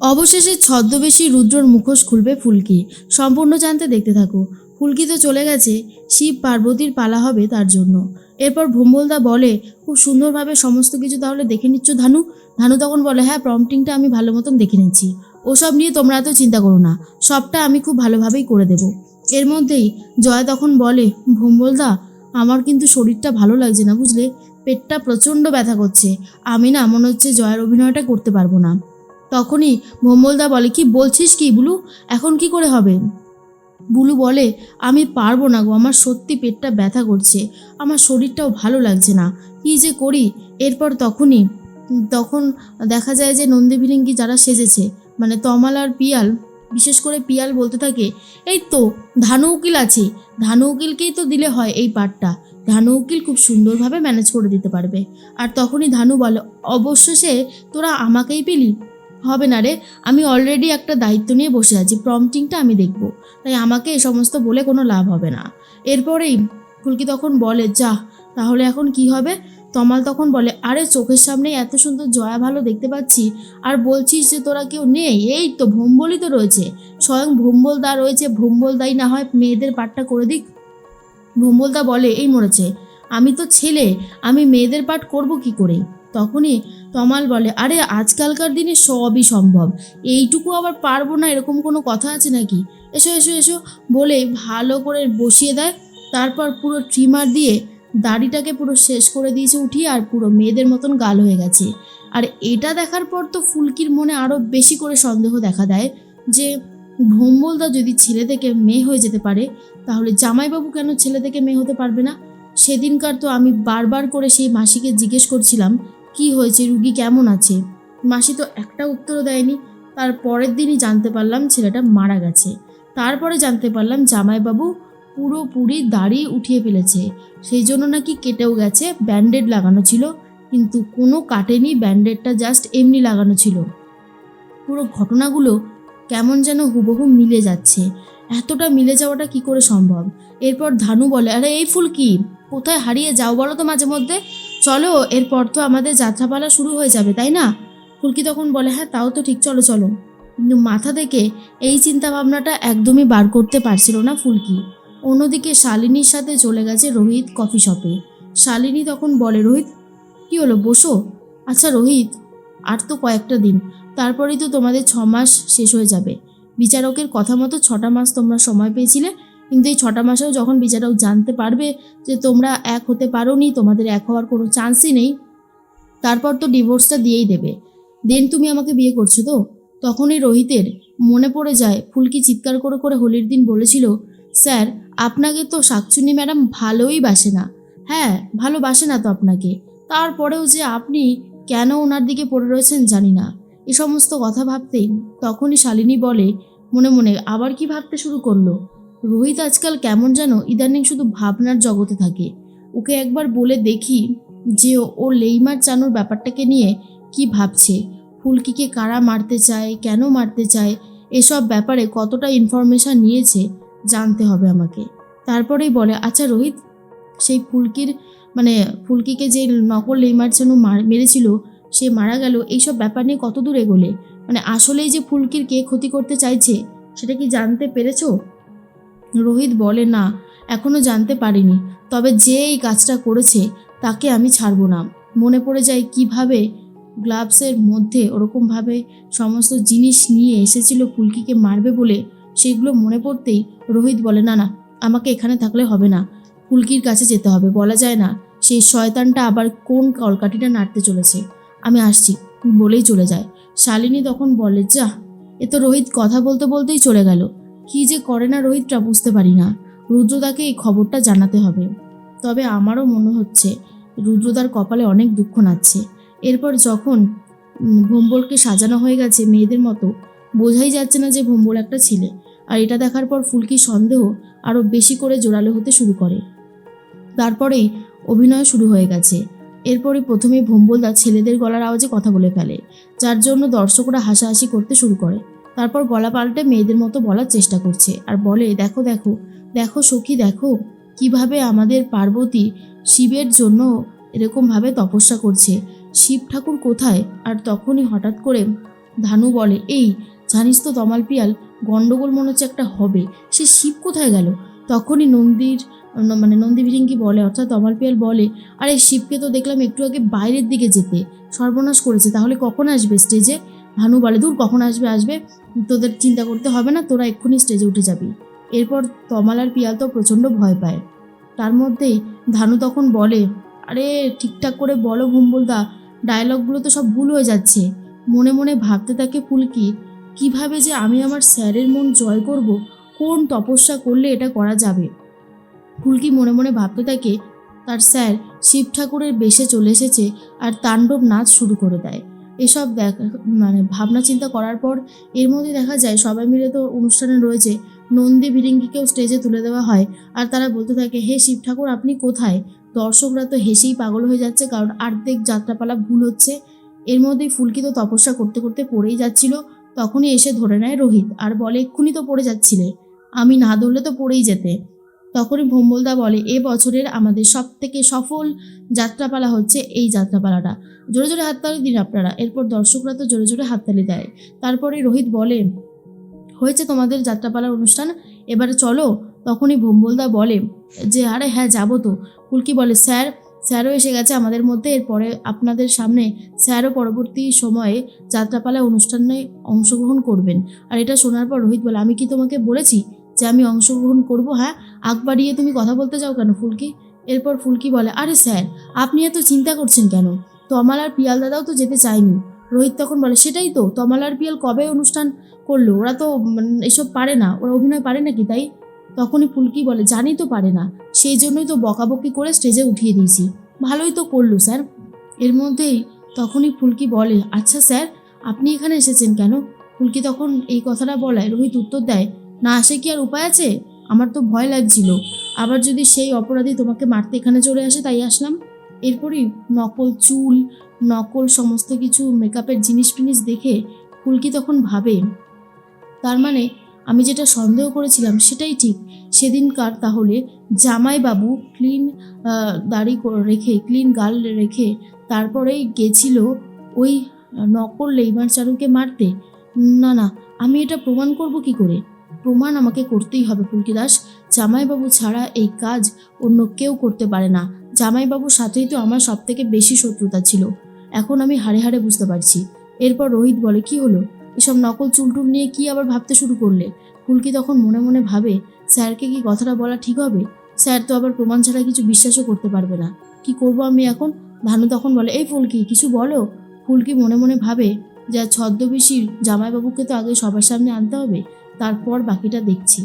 অবশেষে ছদ্মবেশী রুদ্রর মুখোশ খুলবে ফুলকি। সম্পূর্ণ জানতে দেখতে থাকো। ফুলকি তো চলে গেছে, শিব পার্বতীর পালা হবে তার জন্য। এরপর ভোম্বলদা বলে, খুব সুন্দরভাবে সমস্ত কিছু তাহলে দেখে নিচ্ছ ধানু? ধানু তখন বলে হ্যাঁ প্রম্পটিংটা আমি ভালো মতন দেখে নিচ্ছি। ওসব নিয়ে তোমরা এত চিন্তা করো না। সবটা আমি খুব ভালোভাবেই করে দেব। এর মধ্যেই জয়া তখন বলে ভোম্বলদা আমার কিন্তু শরীরটা ভালো লাগছে না, বুঝলে? পেটটা প্রচণ্ড ব্যথা করছে। আমি না মনে হচ্ছে জয়ের অভিনয়টা করতে পারব না। তখনই ভোম্বলদা বলে, কি বলছিস কি বুলু? এখন কি করে হবে? বুলু বলে, আমি পারব না গো, আমার সত্যি পেটটা ব্যথা করছে, আমার শরীরটাও ভালো লাগছে না, কি যে করি? এরপর তখনই, তখন দেখা যায় যে নন্দী ভিরিঙ্গি যারা সেজেছে মানে তমাল আর পিয়াল, বিশেষ করে পিয়াল বলতে থাকে, এই তো, ধানু উকিল আছে, ধানু উকিলকেই তো দিলে হয় এই পার্টটা ধানু উকিল খুব সুন্দরভাবে ম্যানেজ করে দিতে পারবে। আর তখনই ধানু বলে অবশেষে তোরা আমাকেই পেলি? হবে না রে, আমি অলরেডি একটা দায়িত্ব নিয়ে বসে আছি প্রম্পটিংটা আমি দেখব। তাই আমাকে এ সমস্ত বলে কোনো লাভ হবে না। এরপরেই ফুলকি তখন বলে, যা, তাহলে এখন কি হবে? তমাল তখন বলে, আরে, চোখের সামনে এত সুন্দর জয়া ভালো দেখতে পাচ্ছি, আর বলছিস যে তোরা কেউ নেই? এই তো ভোম্বলই তো রয়েছে। স্বয়ং ভোম্বলদা রয়েছে, ভোম্বলদাই না হয় মেয়েদের পাঠটা করে দিক। ভোম্বলদা বলে, এই মরেছে, আমি তো ছেলে, আমি মেয়েদের পাঠ করব কি করে? তখনই তমাল বলে, আরে, আজকালকার দিনে সবই সম্ভব। এইটুকু আবার পারব না, এরকম কোনো কথা আছে নাকি? এসো এসো এসো, বলে ভালো করে বসিয়ে দেয়। তারপর পুরো ট্রিমার দিয়ে দাড়িটাকে পুরো শেষ করে দিয়েছে উঠিয়ে আর পুরো মেয়েদের মতন গাল হয়ে গেছে। আর এটা দেখার পর তো ফুলকির মনে আরও বেশি করে সন্দেহ দেখা দেয় যে, ভোম্বলদা যদি ছেলে থেকে মেয়ে হয়ে যেতে পারে, তাহলে জামাইবাবু কেন ছেলে থেকে মেয়ে হতে পারবে না? সেদিনকার তো আমি বারবার করে সেই মাসিকে জিজ্ঞেস করছিলাম কি হয়েছে? রুগী কেমন আছে? মাসি তো একটা উত্তরও দেয়নি। তার পরের দিনই জানতে পারলাম ছেলেটা মারা গেছে। তারপরে জানতে পারলাম জামাইবাবু পুরোপুরি দাড়ি উঠিয়ে ফেলেছে। সেই জন্য নাকি কেটেও গেছে, ব্যান্ডেড লাগানো ছিল। কিন্তু কোনো কাটেনি, ব্যান্ডেডটা জাস্ট এমনি লাগানো ছিল। পুরো ঘটনাগুলো কেমন যেন হুবহু মিলে যাচ্ছে। এতটা মিলে যাওয়াটা কি করে সম্ভব? এরপর ধানু বলে, আরে, এই ফুল কি? কোথায় হারিয়ে যাও বলো তো মাঝে মধ্যে। চলো, এরপর তো আমাদের যাত্রাপালা শুরু হয়ে যাবে, তাই না? ফুলকি তখন বলে হ্যাঁ তাও তো ঠিক, চলো চলো। কিন্তু মাথা থেকে এই চিন্তা ভাবনাটা একদমই বার করতে পারছিল না ফুলকি। অন্যদিকে শালিনীর সাথে চলে গেছে রোহিত কফি শপে। শালিনী তখন বলে, রোহিত, কি হলো? বসো। আচ্ছা রোহিত, আর তো কয়েকটা দিন, তারপরেই তো তোমাদের ছ মাস শেষ হয়ে যাবে। বিচারকের কথা মতো ছটা মাস তোমরা সময় পেয়েছিলে কিন্তু এই ছটা মাসেও যখন বিচারক জানতে পারবে যে তোমরা এক হতে পারোনি, তোমাদের এক হওয়ার কোনো চান্সই নেই, তারপর তো ডিভোর্সটা দিয়েই দেবে। দেন তুমি আমাকে বিয়ে করছ তো? তখনই রোহিতের মনে পড়ে যায়, ফুলকি চিৎকার করে করে হোলির দিন বলেছিল, স্যার, আপনাকে তো শাকচুনি ম্যাডাম ভালোই বাসে না। হ্যাঁ ভালোবাসে না তো আপনাকে। তারপরেও যে আপনি কেন ওনার দিকে পড়ে রয়েছেন জানি না। এ সমস্ত কথা ভাবতেই তখনই শালিনী বলে, মনে মনে, আবার কি ভাবতে শুরু করল? রোহিত আজকাল কেমন যেন ইদানিং শুধু ভাবনার জগতে থাকে। ওকে একবার বলে দেখি যে ও লেইমার চানোর ব্যাপারটাকে নিয়ে কি ভাবছে, ফুলকিকে কারা মারতে চায়, কেন মারতে চায়, এসব ব্যাপারে কতটা ইনফরমেশান নিয়েছে জানতে হবে আমাকে। তারপরেই বলে আচ্ছা রোহিত, সেই ফুলকির মানে ফুলকিকে যে নকল লেইমার চানু মার, মেরেছিল, সে মারা গেল, এইসব ব্যাপার নিয়ে কত দূর এগোলে? মানে আসলেই যে ফুলকির কে ক্ষতি করতে চাইছে, সেটা কি জানতে পেরেছ? রোহিত বলে, না এখনও জানতে পারিনি। তবে যে এই কাজটা করেছে, তাকে আমি ছাড়বো না। মনে পড়ে যায় কীভাবে গ্লাভসের মধ্যে ওরকমভাবে সমস্ত জিনিস নিয়ে এসেছিল ফুলকিকে মারবে বলে। সেগুলো মনে পড়তেই রোহিত বলে, না না, আমাকে এখানে থাকলে হবে না। ফুলকির কাছে যেতে হবে। বলা যায় না, সেই শয়তানটা আবার কোন কলকাঠিটা নাড়তে চলেছে। আমি আসছি। বলেই চলে যায়। শালিনী তখন বলে যা এ তো রোহিত কথা বলতে বলতেই চলে গেল। কি যে করে না রোহিতটা বুঝতে পারি না। রুদ্রদাকে এই খবরটা জানাতে হবে। তবে আমারও মনে হচ্ছে, রুদ্রদার কপালে অনেক দুঃখ নাচ্ছে। এরপর যখন ভোম্বলকে সাজানো হয়ে গেছে মেয়েদের মতো, বোঝাই যাচ্ছে না যে ভোম্বল একটা ছেলে। আর এটা দেখার পর ফুলকি সন্দেহ আরও বেশি করে জোরালো হতে শুরু করে। তারপরেই অভিনয় শুরু হয়ে গেছে। এরপরে প্রথমে ভোম্বলদা ছেলেদের গলার আওয়াজে কথা বলে ফেলে, যার জন্য দর্শকরা হাসাহাসি করতে শুরু করে। তারপর গলা পাল্টে মেয়েদের মতো বলার চেষ্টা করছে আর বলে, দেখো দেখো দেখো সখী, দেখো কীভাবে আমাদের পার্বতী শিবের জন্য এরকমভাবে তপস্যা করছে। শিব ঠাকুর কোথায়? আর তখনই হঠাৎ করে ধানু বলে, এই, জানিস তো তমাল পিয়াল, গন্ডগোল মনে হচ্ছে একটা হবে। সে শিব কোথায় গেল? তখনই নন্দীর মানে নন্দী বিরিঙ্গি বলে, অর্থাৎ তমাল পিয়াল বলে, আরে, শিবকে তো দেখলাম একটু আগে বাইরের দিকে যেতে। সর্বনাশ করেছে। তাহলে কখন আসবে স্টেজে ভানু বলে, দূর কখন আসবে? আসবে? তোদের চিন্তা করতে হবে না, তোরা এক্ষুনি স্টেজে উঠে যাবি। এরপর তমাল আর পিয়াল তো প্রচণ্ড ভয় পায়। তার মধ্যেই ধানু তখন বলে, আরে, ঠিকঠাক করে বলো ভুম্বলদা ডায়লগগুলো তো সব ভুল হয়ে যাচ্ছে। মনে মনে ভাবতে থাকে ফুলকি কীভাবে যে আমি আমার স্যারের মন জয় করব, কোন তপস্যা করলে এটা করা যাবে? ফুলকি মনে মনে ভাবতে থাকে, তার স্যার শিব ঠাকুরের বেশে চলে এসেছে আর তাণ্ডব নাচ শুরু করে দেয়। এসব দেখ মানে ভাবনা চিন্তা করার পর এর মধ্যে দেখা যায় সবাই মিলে তো অনুষ্ঠানে রয়েছে। নন্দী ভিরিঙ্গিকেও স্টেজে তুলে দেওয়া হয়। আর তারা বলতে থাকে, হে শিব ঠাকুর, আপনি কোথায়? দর্শকরা তো হেসেই পাগল হয়ে যাচ্ছে, কারণ আর্ধেক যাত্রাপালা ভুল হচ্ছে। এর মধ্যেই ফুলকি তো তপস্যা করতে করতে পড়েই যাচ্ছিল। তখনই এসে ধরে নেয় রোহিত। আর বলে, এক্ষুনি তো পড়ে যাচ্ছিলে। আমি না ধরলে তো পড়েই যেতে। তখনই ভোম্বলদা বলে, এ বছরের আমাদের সব থেকে সফল যাত্রাপালা হচ্ছে এই যাত্রাপালাটা। জোরে জোরে হাততালি দিন আপনারা। এরপর দর্শকরা তো জোরে জোরে হাততালি দেয়। তারপরে রোহিত বলে, হয়েছে তোমাদের যাত্রাপালার অনুষ্ঠান, এবারে চলো। তখনই ভোম্বলদা বলে, যে, আরে হ্যাঁ যাব তো। ফুলকি বলে, স্যার, স্যারও এসে গেছে আমাদের মধ্যে। এরপরে আপনাদের সামনে স্যারও পরবর্তী সময়ে যাত্রাপালা অনুষ্ঠানে অংশগ্রহণ করবেন। আর এটা শোনার পর রোহিত বলে, আমি কি তোমাকে বলেছি যে আমি অংশগ্রহণ করব হ্যাঁ? আগ বাড়িয়ে তুমি কথা বলতে চাও কেন ফুলকি? এরপর ফুলকি বলে, আরে স্যার, আপনি এত চিন্তা করছেন কেন? তমাল আর পিয়াল দাদাও তো যেতে চায়নি। রোহিত তখন বলে, সেটাই তো, তমাল আর পিয়াল কবে অনুষ্ঠান করল? ওরা তো এসব পারে না। ওরা অভিনয় পারে নাকি তাই? তখনই ফুলকি বলে, জানি তো পারে না। সেই জন্যই তো বকাবকি করে স্টেজে উঠিয়ে দিয়েছি। ভালোই তো করল, স্যার। এর মধ্যেই তখনই ফুলকি বলে আচ্ছা স্যার, আপনি এখানে এসেছেন কেন? ফুলকি তখন এই কথাটা বলায়, রোহিত উত্তর দেয় না আসে কি আর উপায় আছে? আমার তো ভয় লাগছিল। আবার যদি সেই অপরাধী তোমাকে মারতে এখানে চলে আসে, তাই আসলাম। এরপরই নকল চুল, নকল সমস্ত কিছু মেকআপের জিনিস ফিনিস দেখে ফুলকি তখন ভাবে। তার মানে আমি যেটা সন্দেহ করেছিলাম সেটাই ঠিক। সেদিনকার তাহলে? জামাইবাবু ক্লিন দাড়ি রেখে ক্লিন গাল রেখে তারপরেই গেছিল ওই নকল লেইমার চারুকে মারতে। না না, আমি এটা প্রমাণ করব কি করে? প্রমাণ আমাকে করতেই হবে ফুলকি দাস জামাইবাবু ছাড়া এই কাজ অন্য কেউ করতে পারে না। জামাইবাবুর সাথেই তো আমার সব থেকে বেশি শত্রুতা ছিল। এখন আমি হাড়ে হাড়ে বুঝতে পারছি। এরপর রোহিত বলে, কি হলো? এসব নকল চুলটুল নিয়ে কি আবার ভাবতে শুরু করলে? ফুলকি তখন মনে মনে ভাবে, স্যারকে কি কথাটা বলা ঠিক হবে? স্যার তো আবার প্রমাণ ছাড়া কিছু বিশ্বাসও করতে পারবে না। কি করব আমি এখন? ধানু তখন বলে, এই ফুলকি, কিছু বলো? ফুলকি মনে মনে ভাবে, যা ছদ্মবেশীর জামাইবাবুকে তো আগে সবার সামনে আনতে হবে। তারপর বাকিটা দেখছি।